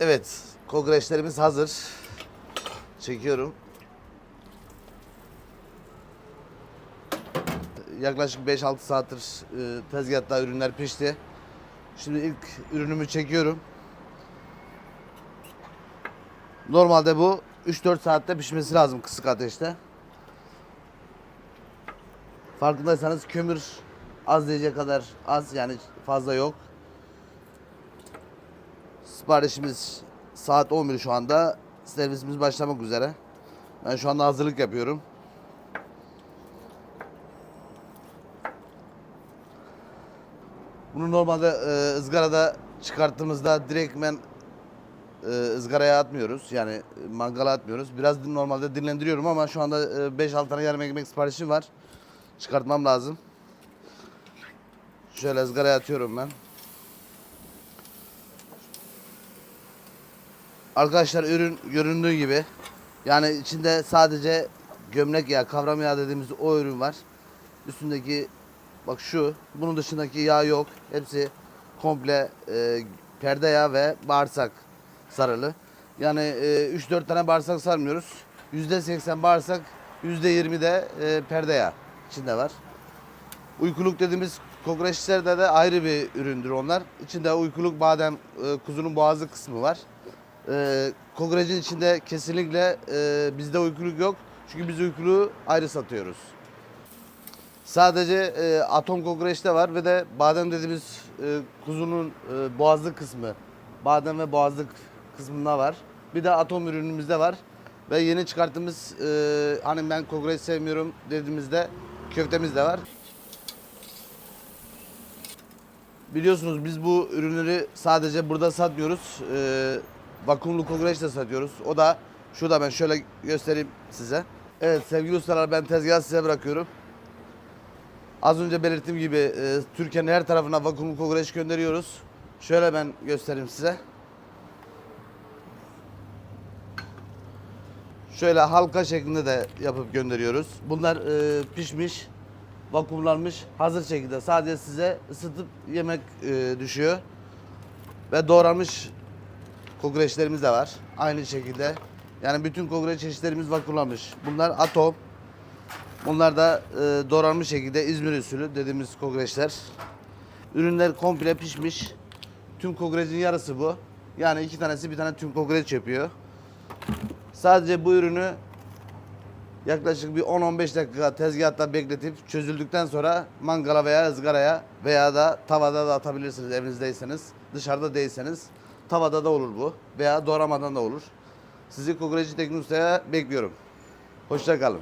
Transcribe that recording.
Evet, kokoreçlerimiz hazır. Çekiyorum. Yaklaşık 5-6 saattir e, tezgahta ürünler pişti. Şimdi ilk ürünümü çekiyorum. Normalde bu 3-4 saatte pişmesi lazım kısık ateşte. Farkındaysanız kömür az diyecek kadar az yani fazla yok. Siparişimiz saat 11 şu anda. Servisimiz başlamak üzere. Ben şu anda hazırlık yapıyorum. Bunu normalde e, ızgarada çıkarttığımızda direktmen e, ızgaraya atmıyoruz. Yani e, mangala atmıyoruz. Biraz normalde dinlendiriyorum ama şu anda e, 5-6 tane yarım ekmek siparişim var. Çıkartmam lazım. Şöyle ızgaraya atıyorum ben. Arkadaşlar ürün göründüğü gibi yani içinde sadece gömlek yağı, kavram yağı dediğimiz o ürün var. Üstündeki bak şu, bunun dışındaki yağ yok. Hepsi komple e, perde yağı ve bağırsak sarılı. Yani e, 3-4 tane bağırsak sarmıyoruz. %80 bağırsak, %20 de e, perde yağı içinde var. Uykuluk dediğimiz kokoreçlerde de ayrı bir üründür onlar. İçinde uykuluk badem, e, kuzunun boğazı kısmı var. E, kokorecin içinde kesinlikle e, bizde uykuluk yok. Çünkü biz uykuluğu ayrı satıyoruz. Sadece e, atom kokoreçte var ve de badem dediğimiz e, kuzunun e, boğazlı kısmı. Badem ve boğazlık kısmında var. Bir de atom ürünümüzde var. Ve yeni çıkarttığımız e, hani ben kokoreç sevmiyorum dediğimizde köftemiz de var. Biliyorsunuz biz bu ürünleri sadece burada satmıyoruz. Ee, vakumlu kokoreç de satıyoruz. O da şurada ben şöyle göstereyim size. Evet sevgili ustalar ben tezgahı size bırakıyorum. Az önce belirttiğim gibi e, Türkiye'nin her tarafına vakumlu kokoreç gönderiyoruz. Şöyle ben göstereyim size. Şöyle halka şeklinde de yapıp gönderiyoruz. Bunlar e, pişmiş, vakumlanmış, hazır şekilde sadece size ısıtıp yemek e, düşüyor. Ve doğranmış kokoreçlerimiz de var. Aynı şekilde. Yani bütün kokoreç çeşitlerimiz vakumlanmış. Bunlar atom. Bunlar da e, doğranmış şekilde İzmir usulü dediğimiz kokoreçler. Ürünler komple pişmiş. Tüm kokorecin yarısı bu. Yani iki tanesi bir tane tüm kokoreç yapıyor. Sadece bu ürünü yaklaşık bir 10-15 dakika tezgahta bekletip çözüldükten sonra mangala veya ızgaraya veya da tavada da atabilirsiniz evinizdeyseniz. Dışarıda değilseniz tavada da olur bu veya doğramadan da olur. Sizi kokoreççi teknik bekliyorum. Hoşça kalın.